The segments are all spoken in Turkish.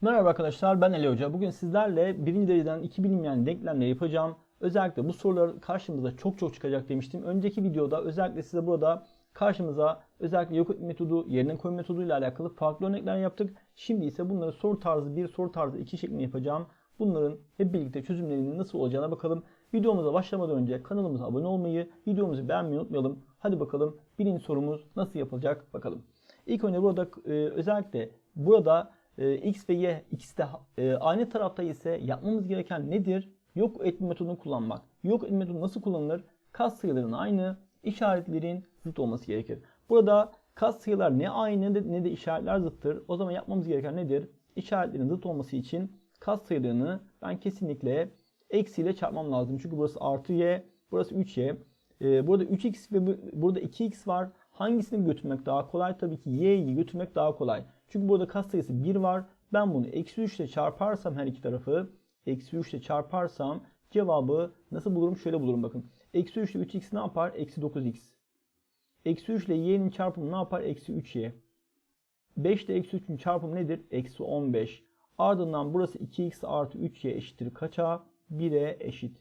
Merhaba arkadaşlar ben Ali Hoca. Bugün sizlerle birinci dereceden iki bilinmeyen denklemleri yapacağım. Özellikle bu sorular karşımıza çok çok çıkacak demiştim. Önceki videoda özellikle size burada karşımıza özellikle yok etme metodu, yerine koyma metodu ile alakalı farklı örnekler yaptık. Şimdi ise bunları soru tarzı 1, soru tarzı 2 şeklinde yapacağım. Bunların hep birlikte çözümlerinin nasıl olacağına bakalım. Videomuza başlamadan önce kanalımıza abone olmayı, videomuzu beğenmeyi unutmayalım. Hadi bakalım birinci sorumuz nasıl yapılacak bakalım. İlk önce burada e, özellikle burada e, x ve y ikisi de e, aynı tarafta ise yapmamız gereken nedir? Yok etme metodunu kullanmak. Yok etme metodu nasıl kullanılır? Kas sayıların aynı, işaretlerin zıt olması gerekir. Burada kas sayılar ne aynı ne de işaretler zıttır. O zaman yapmamız gereken nedir? İşaretlerin zıt olması için kas sayılarını ben kesinlikle eksiyle çarpmam lazım. Çünkü burası artı y, burası 3y. Ee, burada 3x ve bu- burada 2x var. Hangisini götürmek daha kolay? Tabii ki y'yi götürmek daha kolay. Çünkü burada kas sayısı 1 var. Ben bunu eksi 3 ile çarparsam her iki tarafı eksi 3 ile çarparsam cevabı nasıl bulurum? Şöyle bulurum bakın. Eksi 3 ile 3x ne yapar? Eksi 9x. Eksi 3 ile y'nin çarpımı ne yapar? Eksi 3y. 5 ile eksi 3'ün çarpımı nedir? Eksi 15. Ardından burası 2x artı 3y eşittir kaça? 1'e eşit.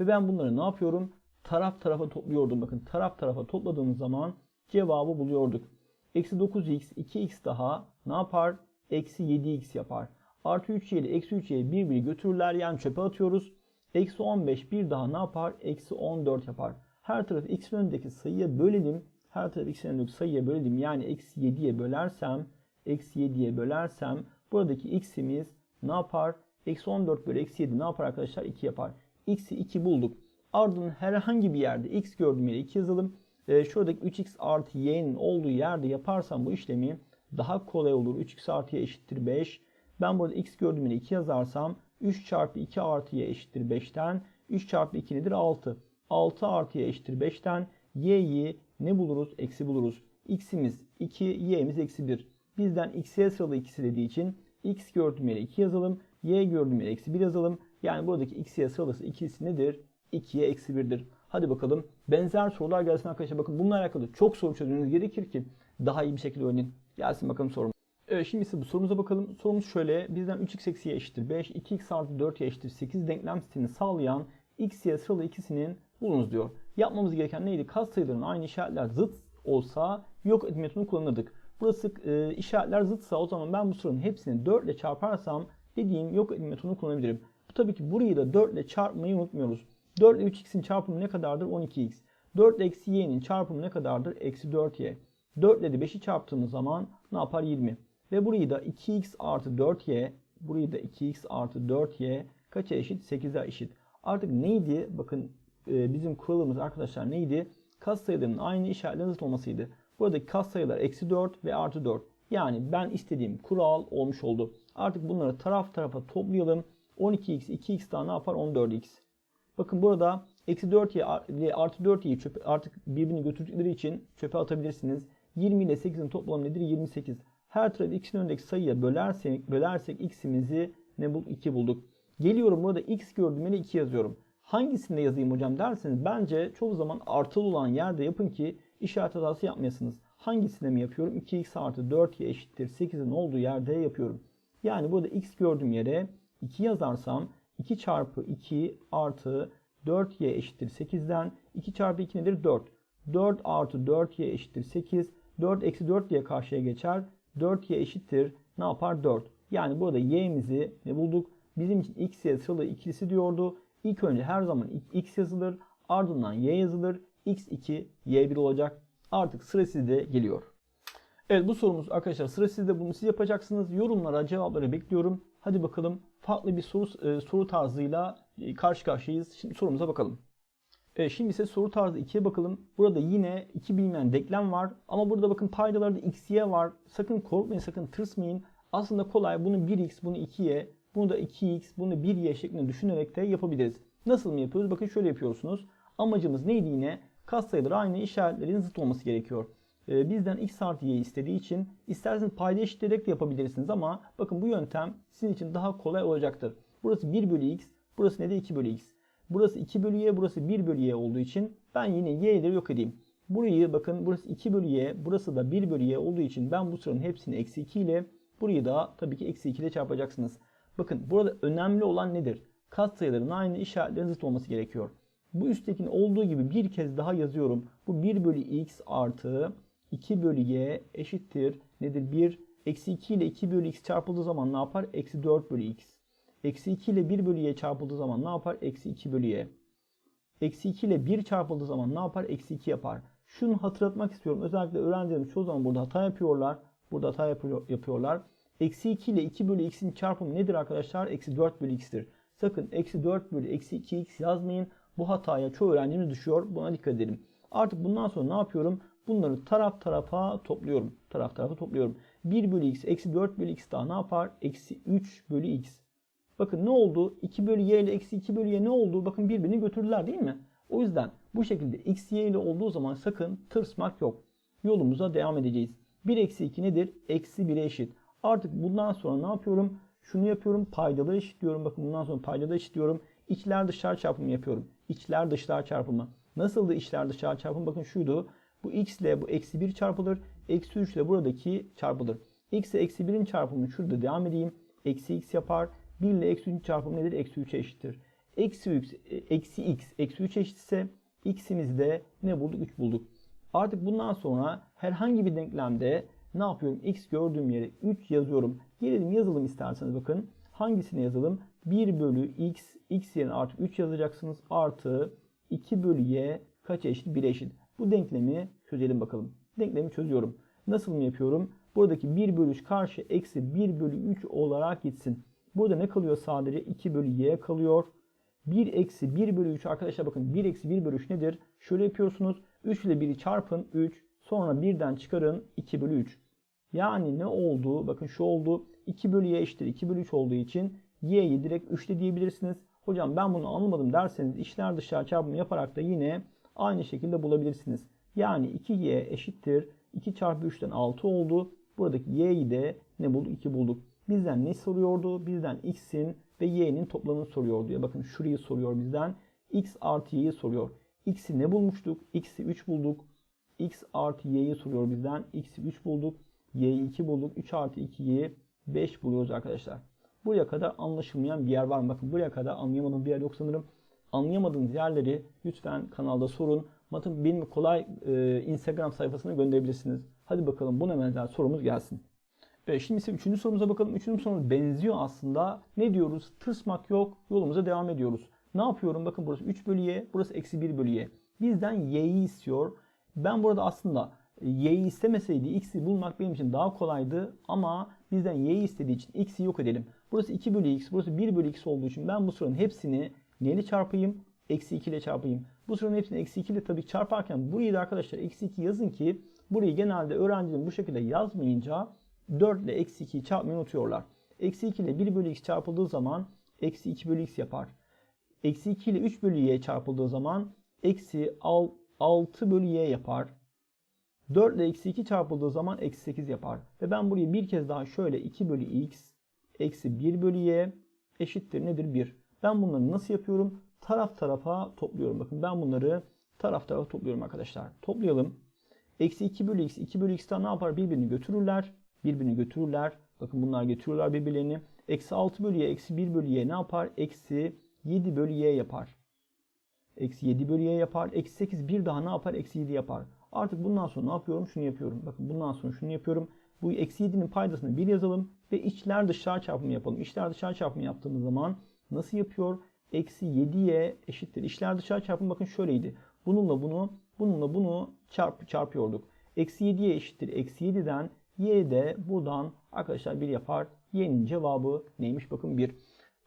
Ve ben bunları ne yapıyorum? Taraf tarafa topluyordum. Bakın taraf tarafa topladığımız zaman cevabı buluyorduk. Eksi 9x, 2x daha ne yapar? Eksi 7x yapar. Artı 3y ile eksi 3y'yi bir bir götürürler. Yani çöpe atıyoruz. Eksi 15 bir daha ne yapar? Eksi 14 yapar. Her tarafı x'in önündeki sayıya bölelim. Her tarafı x'in önündeki sayıya bölelim. Yani eksi 7'ye bölersem, eksi 7'ye bölersem buradaki x'imiz ne yapar? Eksi 14 bölü eksi 7 ne yapar arkadaşlar? 2 yapar. x'i 2 bulduk. Ardından herhangi bir yerde x gördüğüm yere 2 yazalım. Ee, şuradaki 3x artı y'nin olduğu yerde yaparsam bu işlemi daha kolay olur. 3x artı y eşittir 5. Ben burada x gördüğüm yere 2 yazarsam 3 çarpı 2 artı y eşittir 5'ten. 3 çarpı 2 nedir? 6. 6 artı y eşittir 5'ten. y'yi ne buluruz? Eksi buluruz. x'imiz 2, y'miz eksi 1. Bizden x'ye sıralı ikisi dediği için x gördüğüm yere 2 yazalım. y gördüğüm yere eksi 1 yazalım. Yani buradaki x'ye sıralısı ikisi nedir? 2'ye eksi 1'dir. Hadi bakalım benzer sorular gelsin arkadaşlar. Bakın bununla alakalı çok soru çözmeniz gerekir ki daha iyi bir şekilde öğrenin. Gelsin bakalım sorum. Evet şimdi ise bu sorumuza bakalım. Sorumuz şöyle. Bizden 3x eksi y eşittir 5, 2x artı 4y eşittir 8 denklem sistemini sağlayan x, y sıralı ikisinin bulunuz diyor. Yapmamız gereken neydi? Kas sayılarının aynı işaretler zıt olsa yok etme metodunu kullanırdık. Burası e, işaretler zıtsa o zaman ben bu sorunun hepsini 4 ile çarparsam dediğim yok etme metodunu kullanabilirim. Bu tabii ki burayı da 4 ile çarpmayı unutmuyoruz. 4 ile 3x'in çarpımı ne kadardır? 12x. 4 ile eksi y'nin çarpımı ne kadardır? Eksi 4y. 4 ile de 5'i çarptığımız zaman ne yapar? 20. Ve burayı da 2x artı 4y, burayı da 2x artı 4y kaça eşit? 8'e eşit. Artık neydi? Bakın e, bizim kuralımız arkadaşlar neydi? Kas sayılarının aynı işaretlerin zıt olmasıydı. Buradaki kas sayılar eksi 4 ve artı 4. Yani ben istediğim kural olmuş oldu. Artık bunları taraf tarafa toplayalım. 12x, 2x daha ne yapar? 14x. Bakın burada eksi 4y ile artı 4y'yi çöpe, artık birbirini götürdükleri için çöpe atabilirsiniz. 20 ile 8'in toplamı nedir? 28. Her tarafı x'in önündeki sayıya bölersek, bölersek x'imizi ne bulduk? 2 bulduk. Geliyorum burada x gördüğüm yere 2 yazıyorum. Hangisinde yazayım hocam derseniz bence çoğu zaman artılı olan yerde yapın ki işaret hatası yapmayasınız. Hangisinde mi yapıyorum? 2x artı 4y eşittir 8'in olduğu yerde yapıyorum. Yani burada x gördüğüm yere 2 yazarsam 2 çarpı 2 artı 4y eşittir 8'den 2 çarpı 2 nedir? 4. 4 artı 4y eşittir 8. 4 eksi 4 diye karşıya geçer. 4y eşittir ne yapar? 4. Yani burada y'mizi ne bulduk? Bizim için x, y sıralı ikilisi diyordu. İlk önce her zaman x yazılır. Ardından y yazılır. x2, y1 olacak. Artık sıra sizde geliyor. Evet bu sorumuz arkadaşlar sıra sizde bunu siz yapacaksınız. Yorumlara cevapları bekliyorum. Hadi bakalım farklı bir soru e, soru tarzıyla e, karşı karşıyayız. Şimdi sorumuza bakalım. Evet, şimdi ise soru tarzı 2'ye bakalım. Burada yine iki bilinmeyen denklem var. Ama burada bakın paydalarda x, y var. Sakın korkmayın, sakın tırsmayın. Aslında kolay. Bunu 1x, bunu 2y, bunu da 2x, bunu 1y şeklinde düşünerek de yapabiliriz. Nasıl mı yapıyoruz? Bakın şöyle yapıyorsunuz. Amacımız neydi yine? Katsayıları aynı işaretlerin zıt olması gerekiyor. Ee, bizden x artı y istediği için isterseniz payda eşitleyerek de yapabilirsiniz ama bakın bu yöntem sizin için daha kolay olacaktır. Burası 1 bölü x, burası ne de 2 bölü x. Burası 2 bölü y, burası 1 bölü y olduğu için ben yine y'leri yok edeyim. Burayı bakın burası 2 bölü y, burası da 1 bölü y olduğu için ben bu sıranın hepsini eksi 2 ile Burayı da tabii ki eksi 2 ile çarpacaksınız. Bakın burada önemli olan nedir? Katsayıların aynı işaretlerin zıt olması gerekiyor. Bu üsttekinin olduğu gibi bir kez daha yazıyorum. Bu 1 bölü x artı 2 bölü y eşittir. Nedir? 1 eksi 2 ile 2 bölü x çarpıldığı zaman ne yapar? Eksi 4 bölü x. Eksi 2 ile 1 bölü y çarpıldığı zaman ne yapar? Eksi 2 bölü y. Eksi 2 ile 1 çarpıldığı zaman ne yapar? Eksi 2 yapar. Şunu hatırlatmak istiyorum. Özellikle öğrencilerimiz çoğu zaman burada hata yapıyorlar. Burada hata yapıyor, yapıyorlar. Eksi 2 ile 2 bölü x'in çarpımı nedir arkadaşlar? Eksi 4 bölü x'tir. Sakın eksi 4 bölü eksi 2x yazmayın. Bu hataya çoğu öğrencimiz düşüyor. Buna dikkat edelim. Artık bundan sonra ne yapıyorum? Bunları taraf tarafa topluyorum. Taraf tarafa topluyorum. 1 bölü x eksi 4 bölü x daha ne yapar? Eksi 3 bölü x. Bakın ne oldu? 2 bölü y ile eksi 2 bölü y ne oldu? Bakın birbirini götürdüler değil mi? O yüzden bu şekilde x y ile olduğu zaman sakın tırsmak yok. Yolumuza devam edeceğiz. 1 eksi 2 nedir? Eksi 1'e eşit. Artık bundan sonra ne yapıyorum? Şunu yapıyorum. Paydalı eşitliyorum. Bakın bundan sonra paydalı eşitliyorum. İçler dışlar çarpımı yapıyorum. İçler dışlar çarpımı. Nasıldı içler dışlar çarpımı? Bakın şuydu. Bu x ile bu eksi 1 çarpılır. Eksi 3 ile buradaki çarpılır. x ile eksi 1'in çarpımını şurada devam edeyim. Eksi x yapar. 1 ile eksi 3'ün çarpımı nedir? Eksi 3'e eşittir. Eksi x, eksi x, eksi 3 eşitse x'imiz de ne bulduk? 3 bulduk. Artık bundan sonra herhangi bir denklemde ne yapıyorum? X gördüğüm yere 3 yazıyorum. Gelelim yazalım isterseniz bakın. Hangisini yazalım? 1 bölü x, x yerine artık 3 yazacaksınız. Artı 2 bölü y kaç eşit? 1 eşit. Bu denklemi çözelim bakalım. Denklemi çözüyorum. Nasıl mı yapıyorum? Buradaki 1 bölü 3 karşı eksi 1 bölü 3 olarak gitsin. Burada ne kalıyor sadece? 2 bölü y kalıyor. 1 eksi 1 bölü 3 arkadaşlar bakın 1 eksi 1 bölü 3 nedir? Şöyle yapıyorsunuz. 3 ile 1'i çarpın 3. Sonra 1'den çıkarın 2 bölü 3. Yani ne oldu? Bakın şu oldu. 2 bölü y eşittir 2 bölü 3 olduğu için y'yi direkt 3 de diyebilirsiniz. Hocam ben bunu anlamadım derseniz içler dışlar çarpımı yaparak da yine aynı şekilde bulabilirsiniz. Yani 2y eşittir 2 çarpı 3'ten 6 oldu. Buradaki y'yi de ne bulduk? 2 bulduk. Bizden ne soruyordu? Bizden x'in ve y'nin toplamını soruyor diyor. Bakın şurayı soruyor bizden. x artı y'yi soruyor. x'i ne bulmuştuk? x'i 3 bulduk. x artı y'yi soruyor bizden. x'i 3 bulduk. y'yi 2 bulduk. 3 artı 2'yi 5 buluyoruz arkadaşlar. Buraya kadar anlaşılmayan bir yer var mı? Bakın buraya kadar anlayamadığım bir yer yok sanırım. Anlayamadığınız yerleri lütfen kanalda sorun. Matın benim kolay e, Instagram sayfasına gönderebilirsiniz. Hadi bakalım buna benzer sorumuz gelsin. Evet, şimdi ise üçüncü sorumuza bakalım. Üçüncü sorumuz benziyor aslında. Ne diyoruz? Tırsmak yok. Yolumuza devam ediyoruz. Ne yapıyorum? Bakın burası 3 bölü y. Burası eksi 1 bölü y. Bizden y'yi istiyor. Ben burada aslında y'yi istemeseydi x'i bulmak benim için daha kolaydı. Ama bizden y'yi istediği için x'i yok edelim. Burası 2 bölü x. Burası 1 bölü x olduğu için ben bu sıranın hepsini neyle çarpayım? Eksi 2 ile çarpayım. Bu sıranın hepsini eksi 2 ile tabii çarparken burayı da arkadaşlar eksi 2 yazın ki burayı genelde öğrencilerin bu şekilde yazmayınca 4 ile eksi 2'yi çarpmayı unutuyorlar. Eksi 2 ile 1 bölü x çarpıldığı zaman eksi 2 bölü x yapar. Eksi 2 ile 3 bölü y çarpıldığı zaman eksi 6 bölü y yapar. 4 ile eksi 2 çarpıldığı zaman eksi 8 yapar. Ve ben burayı bir kez daha şöyle 2 bölü x eksi 1 bölü y eşittir nedir? 1. Ben bunları nasıl yapıyorum? Taraf tarafa topluyorum. Bakın ben bunları taraf tarafa topluyorum arkadaşlar. Toplayalım. Eksi 2 bölü x, 2 bölü x'ten ne yapar? Birbirini götürürler. Birbirini götürürler. Bakın bunlar getiriyorlar birbirlerini. Eksi 6 bölü y, eksi 1 bölü y ne yapar? Eksi 7 bölü y yapar. Eksi 7 bölü y yapar. Eksi 8 bir daha ne yapar? Eksi 7 yapar. Artık bundan sonra ne yapıyorum? Şunu yapıyorum. Bakın bundan sonra şunu yapıyorum. Bu eksi 7'nin paydasını 1 yazalım. Ve içler dışlar çarpımı yapalım. İçler dışlar çarpımı yaptığımız zaman nasıl yapıyor? Eksi 7y eşittir. İçler dışlar çarpımı bakın şöyleydi. Bununla bunu, bununla bunu çarp, çarpıyorduk. Eksi 7y eşittir. Eksi 7'den y de buradan arkadaşlar 1 yapar. Y'nin cevabı neymiş? Bakın 1.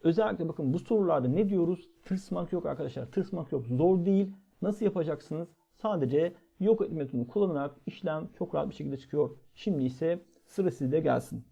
Özellikle bakın bu sorularda ne diyoruz? Tırsmak yok arkadaşlar. Tırsmak yok. Zor değil. Nasıl yapacaksınız? Sadece yok etme metodunu kullanarak işlem çok rahat bir şekilde çıkıyor. Şimdi ise sıra sizde gelsin.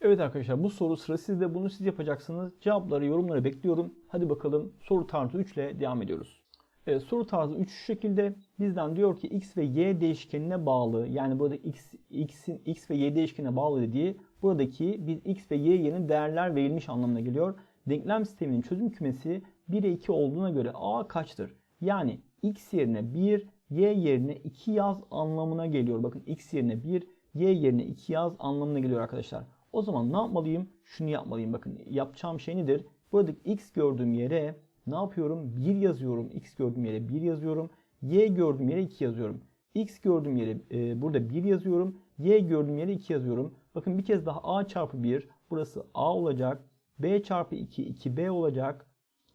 Evet arkadaşlar bu soru sıra sizde. Bunu siz yapacaksınız. Cevapları yorumlara bekliyorum. Hadi bakalım soru tarzı 3 ile devam ediyoruz. Evet, soru tarzı 3 şu şekilde. Bizden diyor ki x ve y değişkenine bağlı. Yani burada x, x'in x ve y değişkenine bağlı dediği buradaki biz x ve y yerine değerler verilmiş anlamına geliyor. Denklem sisteminin çözüm kümesi 1'e 2 olduğuna göre a kaçtır? Yani x yerine 1, y yerine 2 yaz anlamına geliyor. Bakın x yerine 1, y yerine 2 yaz anlamına geliyor arkadaşlar. O zaman ne yapmalıyım? Şunu yapmalıyım. Bakın yapacağım şey nedir? Buradaki x gördüğüm yere ne yapıyorum? 1 yazıyorum. X gördüğüm yere 1 yazıyorum. Y gördüğüm yere 2 yazıyorum. X gördüğüm yere e, burada 1 yazıyorum. Y gördüğüm yere 2 yazıyorum. Bakın bir kez daha A çarpı 1. Burası A olacak. B çarpı 2 2B olacak.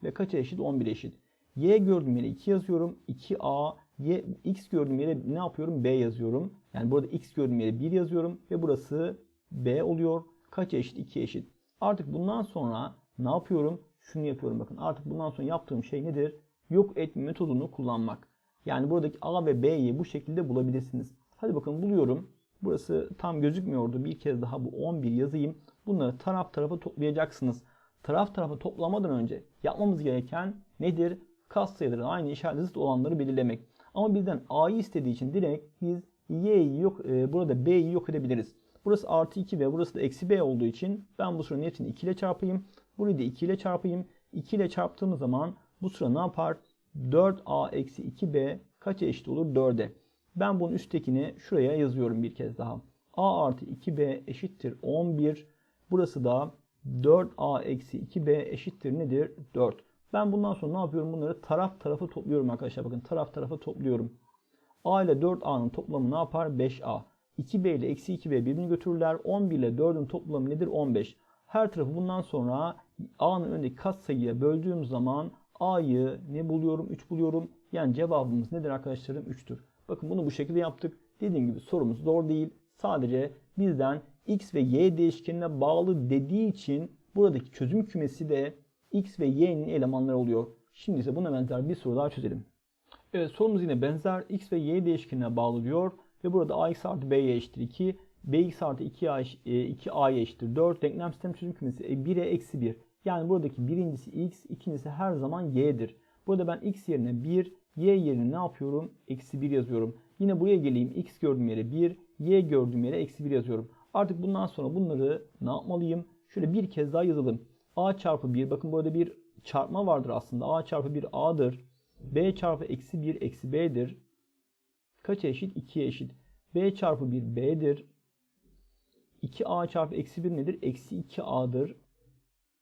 Ve kaça eşit? 11 eşit. Y gördüğüm yere 2 yazıyorum. 2A. Y, X gördüğüm yere ne yapıyorum? B yazıyorum. Yani burada X gördüğüm yere 1 yazıyorum. Ve burası B oluyor. Kaça eşit? 2 eşit. Artık bundan sonra ne yapıyorum? Şunu yapıyorum bakın. Artık bundan sonra yaptığım şey nedir? Yok etme metodunu kullanmak. Yani buradaki A ve B'yi bu şekilde bulabilirsiniz. Hadi bakın buluyorum. Burası tam gözükmüyordu. Bir kez daha bu 11 yazayım. Bunları taraf tarafa toplayacaksınız. Taraf tarafa toplamadan önce yapmamız gereken nedir? Kas sayıları aynı işaret olanları belirlemek. Ama bizden A'yı istediği için direkt biz Y'yi yok, e, burada B'yi yok edebiliriz. Burası artı 2 ve burası da eksi B olduğu için ben bu sıranın hepsini 2 ile çarpayım. Burayı da 2 ile çarpayım. 2 ile çarptığımız zaman bu sıra ne yapar? 4A eksi 2B kaça eşit olur? 4'e. Ben bunun üsttekini şuraya yazıyorum bir kez daha. A artı 2B eşittir 11. Burası da 4A eksi 2B eşittir nedir? 4. Ben bundan sonra ne yapıyorum? Bunları taraf tarafa topluyorum arkadaşlar. Bakın taraf tarafa topluyorum. A ile 4A'nın toplamı ne yapar? 5A. 2B ile eksi 2B birbirini götürürler. 11 ile 4'ün toplamı nedir? 15. Her tarafı bundan sonra A'nın önündeki katsayıya böldüğüm zaman A'yı ne buluyorum? 3 buluyorum. Yani cevabımız nedir arkadaşlarım? 3'tür. Bakın bunu bu şekilde yaptık. Dediğim gibi sorumuz zor değil. Sadece bizden x ve y değişkenine bağlı dediği için buradaki çözüm kümesi de x ve y'nin elemanları oluyor. Şimdi ise buna benzer bir soru daha çözelim. Evet sorumuz yine benzer. x ve y değişkenine bağlı diyor. Ve burada ax artı b'ye eşittir 2. bx artı 2a, 2a'ya eşittir 4. Denklem sistem çözüm kümesi 1'e eksi 1. Yani buradaki birincisi x, ikincisi her zaman y'dir. Burada ben x yerine 1, y yerine ne yapıyorum? Eksi 1 yazıyorum. Yine buraya geleyim. x gördüğüm yere 1, y gördüğüm yere eksi 1 yazıyorum. Artık bundan sonra bunları ne yapmalıyım? Şöyle bir kez daha yazalım. a çarpı 1. Bakın burada bir çarpma vardır aslında. a çarpı 1 a'dır. b çarpı eksi 1 eksi b'dir. Kaça eşit? 2'ye eşit. b çarpı 1 b'dir. 2a çarpı eksi 1 nedir? Eksi 2a'dır.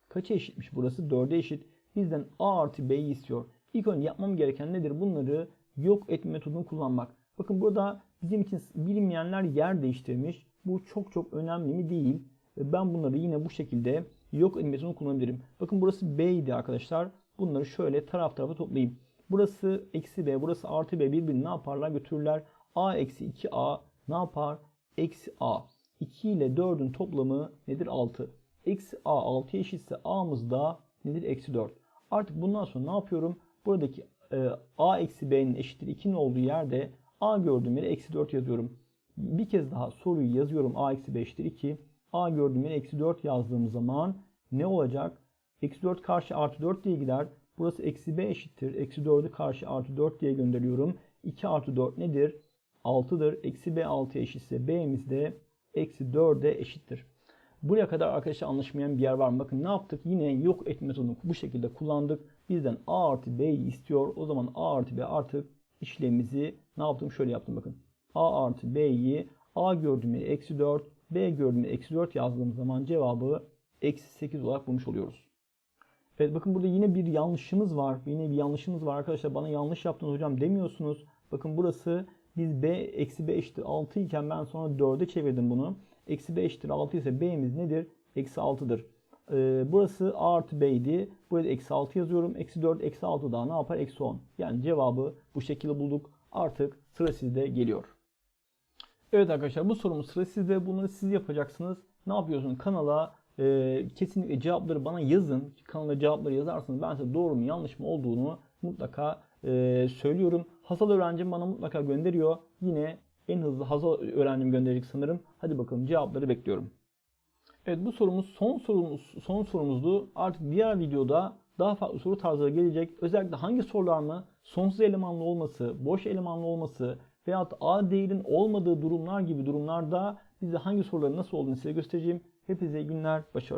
Kaça eşitmiş burası? 4'e eşit. Bizden a artı b'yi istiyor. İlk önce yapmam gereken nedir? Bunları yok etme metodunu kullanmak. Bakın burada bizim için bilinmeyenler yer değiştirmiş. Bu çok çok önemli mi değil. Ben bunları yine bu şekilde yok etme metodunu kullanabilirim. Bakın burası b idi arkadaşlar. Bunları şöyle taraf tarafa toplayayım. Burası eksi b, burası artı b birbirini ne yaparlar? Götürürler. a eksi 2a ne yapar? Eksi a. 2 ile 4'ün toplamı nedir? 6. Eksi a 6'ya eşitse a'mız da nedir? Eksi 4. Artık bundan sonra ne yapıyorum? Buradaki e, a eksi b'nin eşittir 2'nin olduğu yerde a gördüğüm yere eksi 4 yazıyorum. Bir kez daha soruyu yazıyorum. a eksi b eşittir 2. a gördüğüm yere eksi 4 yazdığım zaman ne olacak? Eksi 4 karşı artı 4 diye gider. Burası eksi b eşittir. Eksi 4'ü karşı artı 4 diye gönderiyorum. 2 artı 4 nedir? 6'dır. Eksi b 6'ya eşitse b'miz de eksi 4'e eşittir. Buraya kadar arkadaşlar anlaşmayan bir yer var mı? Bakın ne yaptık? Yine yok etme metodunu bu şekilde kullandık. Bizden a artı b'yi istiyor. O zaman a artı b artık işlemimizi ne yaptım? Şöyle yaptım bakın. a artı b'yi a gördüğüm yere eksi 4, b gördüğüm yere eksi 4 yazdığım zaman cevabı eksi 8 olarak bulmuş oluyoruz. Evet bakın burada yine bir yanlışımız var. Yine bir yanlışımız var arkadaşlar. Bana yanlış yaptınız hocam demiyorsunuz. Bakın burası biz b eksi b eşittir 6 iken ben sonra 4'e çevirdim bunu. Eksi b eşittir 6 ise b'miz nedir? Eksi 6'dır. Ee, burası a artı b idi. Buraya da eksi 6 yazıyorum. Eksi 4 eksi 6 daha ne yapar? Eksi 10. Yani cevabı bu şekilde bulduk. Artık sıra sizde geliyor. Evet arkadaşlar bu sorumuz sıra sizde. Bunları siz yapacaksınız. Ne yapıyorsunuz? Kanala e, kesinlikle cevapları bana yazın. Kanala cevapları yazarsanız ben size doğru mu yanlış mı olduğunu mutlaka e, söylüyorum. Hazal öğrencim bana mutlaka gönderiyor. Yine en hızlı Hazal öğrencim gönderecek sanırım. Hadi bakalım cevapları bekliyorum. Evet bu sorumuz son sorumuz son sorumuzdu. Artık diğer videoda daha farklı soru tarzları gelecek. Özellikle hangi sorular mı sonsuz elemanlı olması, boş elemanlı olması veyahut A değerin olmadığı durumlar gibi durumlarda bize hangi soruların nasıl olduğunu size göstereceğim. Hepinize günler, başarılar.